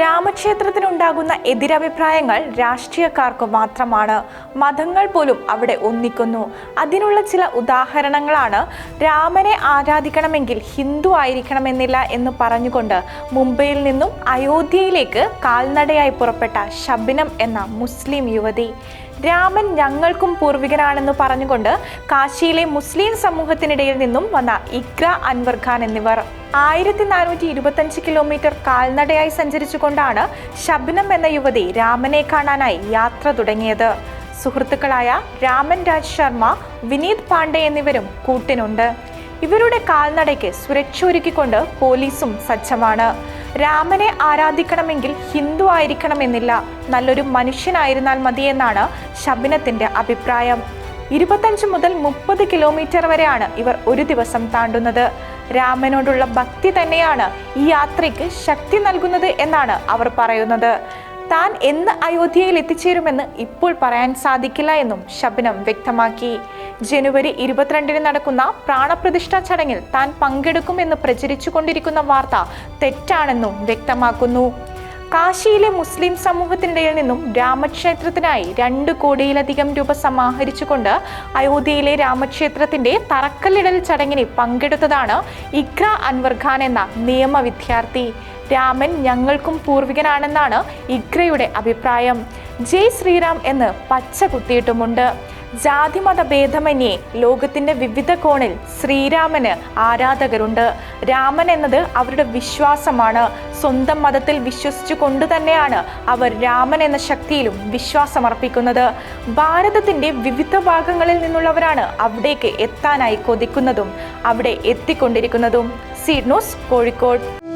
രാമക്ഷേത്രത്തിനുണ്ടാകുന്ന എതിരഭിപ്രായങ്ങൾ രാഷ്ട്രീയക്കാർക്ക് മാത്രമാണ്. മതങ്ങൾ പോലും അവിടെ ഒന്നിക്കുന്നു. അതിനുള്ള ചില ഉദാഹരണങ്ങളാണ് രാമനെ ആരാധിക്കണമെങ്കിൽ ഹിന്ദു ആയിരിക്കണമെന്നില്ല എന്ന് പറഞ്ഞുകൊണ്ട് മുംബൈയിൽ നിന്നും അയോധ്യയിലേക്ക് കാൽനടയായി പുറപ്പെട്ട ശബിനം എന്ന മുസ്ലിം യുവതി. രാമൻ ഞങ്ങൾക്കും പൂർവികനാണെന്ന് പറഞ്ഞുകൊണ്ട് കാശിയിലെ മുസ്ലിം സമൂഹത്തിനിടയിൽ നിന്നും വന്ന ഇക്ര അൻവർ ഖാൻ എന്നിവർ. ആയിരത്തി നാനൂറ്റി ഇരുപത്തഞ്ച് കിലോമീറ്റർ കാൽനടയായി സഞ്ചരിച്ചുകൊണ്ടാണ് ശബ്നം എന്ന യുവതി രാമനെ കാണാനായി യാത്ര തുടങ്ങിയത്. സുഹൃത്തുക്കളായ രാമൻ രാജ് ശർമ്മ വിനീത് പാണ്ഡെ എന്നിവരും കൂട്ടിനുണ്ട്. ഇവരുടെ കാൽനടയ്ക്ക് സുരക്ഷ ഒരുക്കിക്കൊണ്ട് പോലീസും സജ്ജമാണ്. രാമനെ ആരാധിക്കണമെങ്കിൽ ഹിന്ദു ആയിരിക്കണമെന്നില്ല. നല്ലൊരു മനുഷ്യനായിരുന്നാൽ മതിയെന്നാണ് ശബിനത്തിന്റെ അഭിപ്രായം. ഇരുപത്തഞ്ച് മുതൽ മുപ്പത് കിലോമീറ്റർ വരെയാണ് ഇവർ ഒരു ദിവസം താണ്ടുന്നത്. രാമനോടുള്ള ഭക്തി തന്നെയാണ് ഈ യാത്രയ്ക്ക് ശക്തി നൽകുന്നത് എന്നാണ് അവർ പറയുന്നത്. താൻ എന്ന് അയോധ്യയിൽ എത്തിച്ചേരുമെന്ന് ഇപ്പോൾ പറയാൻ സാധിക്കില്ല എന്നും ശബനം വ്യക്തമാക്കി. ജനുവരി ഇരുപത്തിരണ്ടിന് നടക്കുന്ന പ്രാണപ്രതിഷ്ഠാ ചടങ്ങിൽ താൻ പങ്കെടുക്കുമെന്ന് പ്രചരിച്ചു കൊണ്ടിരിക്കുന്ന വാർത്ത തെറ്റാണെന്നും വ്യക്തമാക്കുന്നു. കാശിയിലെ മുസ്ലിം സമൂഹത്തിനിടയിൽ നിന്നും രാമക്ഷേത്രത്തിനായി രണ്ട് കോടിയിലധികം രൂപ സമാഹരിച്ചുകൊണ്ട് അയോധ്യയിലെ രാമക്ഷേത്രത്തിന്റെ തറക്കല്ലിടൽ ചടങ്ങിന് പങ്കെടുത്തതാണ് ഇക്ര അൻവർഖാൻ എന്ന നിയമ വിദ്യാർത്ഥി രാമൻ ഞങ്ങൾക്കും പൂർവികനാണെന്നാണ് ഇഗ്രയുടെ അഭിപ്രായം. ജയ് ശ്രീറാം എന്ന് പച്ച കുത്തിയിട്ടുമുണ്ട്. ജാതിമത ഭേദമന്യേ ലോകത്തിന്റെ വിവിധ കോണിൽ ശ്രീരാമന് ആരാധകരുണ്ട്. രാമൻ എന്നത് അവരുടെ വിശ്വാസമാണ്. സ്വന്തം മതത്തിൽ വിശ്വസിച്ചു കൊണ്ട് തന്നെയാണ് അവർ രാമൻ എന്ന ശക്തിയിലും വിശ്വാസമർപ്പിക്കുന്നത്. ഭാരതത്തിന്റെ വിവിധ ഭാഗങ്ങളിൽ നിന്നുള്ളവരാണ് അവിടേക്ക് എത്താനായി കൊതിക്കുന്നതും അവിടെ എത്തിക്കൊണ്ടിരിക്കുന്നതും. Seed news Kozhikode.